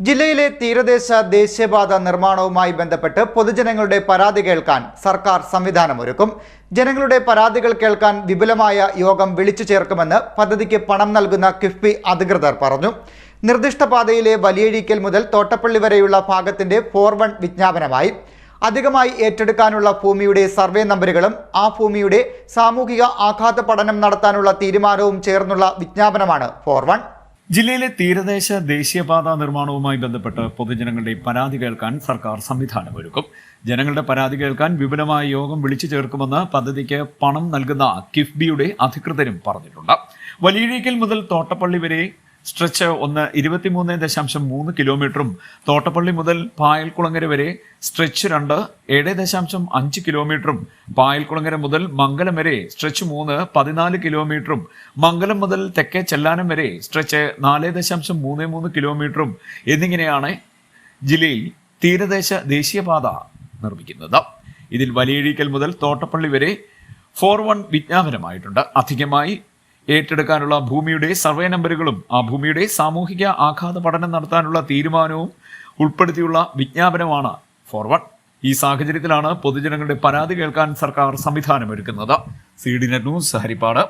ജില്ലയിലെ തീരദേശ ദേശീയപാത നിർമ്മാണവുമായി ബന്ധപ്പെട്ട് പൊതുജനങ്ങളുടെ പരാതി കേൾക്കാൻ സർക്കാർ സംവിധാനമൊരുക്കും. ജനങ്ങളുടെ പരാതികൾ കേൾക്കാൻ വിപുലമായ യോഗം വിളിച്ചു ചേർക്കുമെന്ന് പദ്ധതിക്ക് പണം നൽകുന്ന കിഫ്ബി അധികൃതർ പറഞ്ഞു. നിർദ്ദിഷ്ട പാതയിലെ വലിയഴീക്കൽ മുതൽ തോട്ടപ്പള്ളി വരെയുള്ള ഭാഗത്തിന്റെ ഫോർ വൺ വിജ്ഞാപനമായി. അധികമായി ഏറ്റെടുക്കാനുള്ള ഭൂമിയുടെ സർവേ നമ്പറുകളും ആ ഭൂമിയുടെ സാമൂഹിക ആഘാത പഠനം നടത്താനുള്ള തീരുമാനവും ചേർന്നുള്ള വിജ്ഞാപനമാണ് ഫോർ വൺ. ജില്ലയിലെ തീരദേശ ദേശീയപാത നിർമ്മാണവുമായി ബന്ധപ്പെട്ട് പൊതുജനങ്ങളുടെ പരാതി കേൾക്കാൻ സർക്കാർ സംവിധാനമൊരുക്കും. ജനങ്ങളുടെ പരാതി കേൾക്കാൻ വിപുലമായ യോഗം വിളിച്ചു ചേർക്കുമെന്ന് പദ്ധതിക്ക് പണം നൽകുന്ന കിഫ്ബിയുടെ അധികൃതരും പറഞ്ഞിട്ടുണ്ട്. വലിയഴീക്കൽ മുതൽ തോട്ടപ്പള്ളി വരെ സ്ട്രെച്ച് ഒന്ന് ഇരുപത്തിമൂന്ന് ദശാംശം മൂന്ന് കിലോമീറ്ററും തോട്ടപ്പള്ളി മുതൽ പായൽകുളങ്ങര വരെ സ്ട്രെച്ച് രണ്ട് ഏഴ് ദശാംശം അഞ്ച് കിലോമീറ്ററും പായൽകുളങ്ങര മുതൽ മംഗലം വരെ സ്ട്രെച്ച് മൂന്ന് പതിനാല് കിലോമീറ്ററും മംഗലം മുതൽ തെക്കേ ചെല്ലാനം വരെ സ്ട്രെച്ച് നാല് ദശാംശം മൂന്ന് മൂന്ന് കിലോമീറ്ററും എന്നിങ്ങനെയാണ് ജില്ലയിൽ തീരദേശ ദേശീയപാത നിർമ്മിക്കുന്നത്. ഇതിൽ വലിയഴീക്കൽ മുതൽ തോട്ടപ്പള്ളി വരെ ഫോർ വൺ വിജ്ഞാപനമായിട്ടുണ്ട്. അധികമായി ഏറ്റെടുക്കാനുള്ള ഭൂമിയുടെ സർവേ നമ്പറുകളും ആ ഭൂമിയുടെ സാമൂഹിക ആഘാത പഠനം നടത്താനുള്ള തീരുമാനവും ഉൾപ്പെടുത്തിയുള്ള വിജ്ഞാപനമാണ് ഫോർവേഡ് ഈ സാഹചര്യത്തിലാണ് പൊതുജനങ്ങളുടെ പരാതി കേൾക്കാൻ സർക്കാർ സംവിധാനമൊരുക്കുന്നത്. C D net news Haripad.